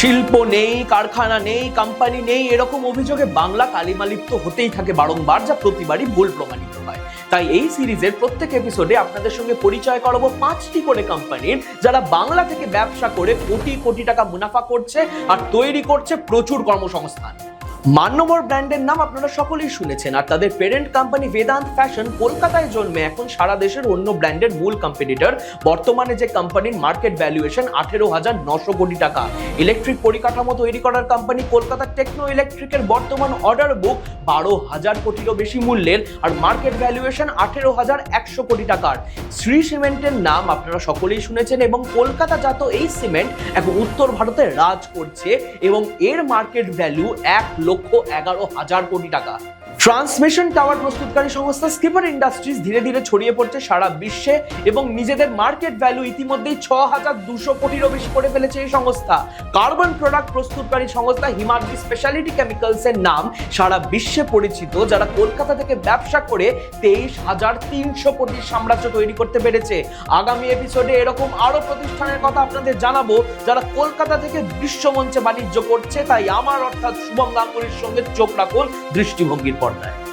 শিল্প নেই, কারখানা নেই কোম্পানি নেই, এরকম অভিযোগে বাংলা কালিমালিপ্ত হতেই থাকে বারংবার, যা প্রতিবারই ভুল প্রমাণিত হয়। তাই এই সিরিজের প্রত্যেক এপিসোডে আপনাদের সঙ্গে পরিচয় করাবো পাঁচটি করে কোম্পানির যারা বাংলা থেকে ব্যবসা করে কোটি কোটি টাকা মুনাফা করছে আর তৈরি করছে প্রচুর কর্মসংস্থান। মান্যবর ব্র্যান্ডের নাম আপনারা সকলেই শুনেছেন, আর তাদের পেরেন্ট কোম্পানি বেদান্ত ফ্যাশন কলকাতায় জন্মে, এখন সারা দেশের অন্য ব্র্যান্ডের মূল কম্পিটিটর বর্তমানে যে কোম্পানির মার্কেট ভ্যালুয়েশন আঠেরো হাজার নশো কোটি টাকা। ইলেকট্রিক পরিকাঠামো তৈরি করার কোম্পানি কলকাতার টেকনো ইলেকট্রিকের বর্তমান অর্ডার বুক বারো হাজার কোটিরও বেশি মূল্যের, আর মার্কেট ভ্যালুয়েশন আঠেরো হাজার একশো কোটি টাকার। শ্রী সিমেন্টের নাম আপনারা সকলেই শুনেছেন, এবং কলকাতা জাত এই সিমেন্ট এখন উত্তর ভারতে রাজ করছে, এবং এর মার্কেট ভ্যালু এক লক্ষ এগারো হাজার কোটি টাকা। ট্রান্সমিশন টাওয়ার প্রস্তুতকারী সংস্থা স্কিপার ইন্ডাস্ট্রিজ ধীরে ধীরে ছড়িয়ে পড়ছে সারা বিশ্বে এবং নিজেদের মার্কেট ভ্যালু ইতিমধ্যেই ছ হাজার দুশো কোটিরও বেশি করে ফেলেছে এই সংস্থা। কার্বন প্রোডাক্ট প্রস্তুতকারী সংস্থা হিমাদ্রি স্পেশালিটি কেমিক্যালস এর নাম সারা বিশ্বে পরিচিত, যারা কলকাতা থেকে ব্যবসা করে তেইশ হাজার তিনশো কোটির সাম্রাজ্য তৈরি করতে পেরেছে। আগামী এপিসোডে এরকম আরও প্রতিষ্ঠানের কথা আপনাদের জানাব, যারা কলকাতা থেকে বিশ্বমঞ্চে বাণিজ্য করছে, তাই আমার অর্থাৎ শুভম গাঙ্গুলির সঙ্গে চোখ রাখুন দৃষ্টিভঙ্গির 来。